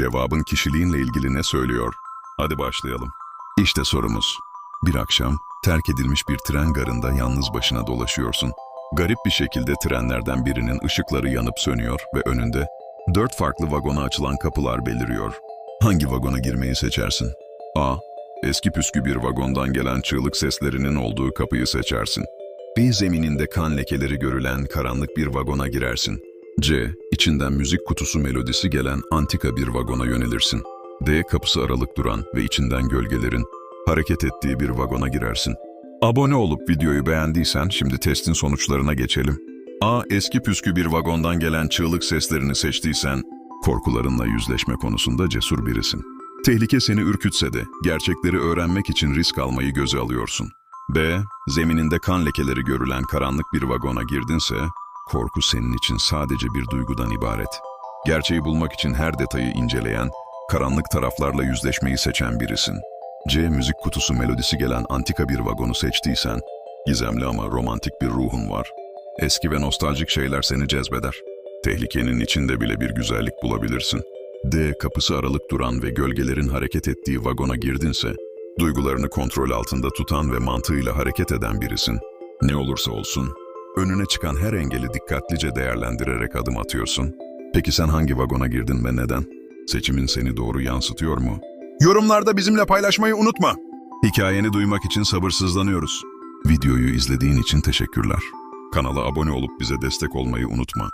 Cevabın kişiliğinle ilgili ne söylüyor? Hadi başlayalım. İşte sorumuz. Bir akşam terk edilmiş bir tren garında yalnız başına dolaşıyorsun. Garip bir şekilde trenlerden birinin ışıkları yanıp sönüyor ve önünde dört farklı vagona açılan kapılar beliriyor. Hangi vagona girmeyi seçersin? A. Eski püskü bir vagondan gelen çığlık seslerinin olduğu kapıyı seçersin. B. Zemininde kan lekeleri görülen karanlık bir vagona girersin. C. İçinden müzik kutusu melodisi gelen antika bir vagona yönelirsin. D. Kapısı aralık duran ve içinden gölgelerin hareket ettiği bir vagona girersin. Abone olup videoyu beğendiysen şimdi testin sonuçlarına geçelim. A. Eski püskü bir vagondan gelen çığlık seslerini seçtiysen, korkularınla yüzleşme konusunda cesur birisin. Tehlike seni ürkütse de gerçekleri öğrenmek için risk almayı göze alıyorsun. B. Zemininde kan lekeleri görülen karanlık bir vagona girdinse, korku senin için sadece bir duygudan ibaret. Gerçeği bulmak için her detayı inceleyen, karanlık taraflarla yüzleşmeyi seçen birisin. C. Müzik kutusu melodisi gelen antika bir vagonu seçtiysen, gizemli ama romantik bir ruhun var. Eski ve nostaljik şeyler seni cezbeder. Tehlikenin içinde bile bir güzellik bulabilirsin. D. Kapısı aralık duran ve gölgelerin hareket ettiği vagona girdinse, duygularını kontrol altında tutan ve mantığıyla hareket eden birisin. Ne olursa olsun, önüne çıkan her engeli dikkatlice değerlendirerek adım atıyorsun. Peki sen hangi vagona girdin ve neden? Seçimin seni doğru yansıtıyor mu? Yorumlarda bizimle paylaşmayı unutma. Hikayeni duymak için sabırsızlanıyoruz. Videoyu izlediğin için teşekkürler. Kanala abone olup bize destek olmayı unutma.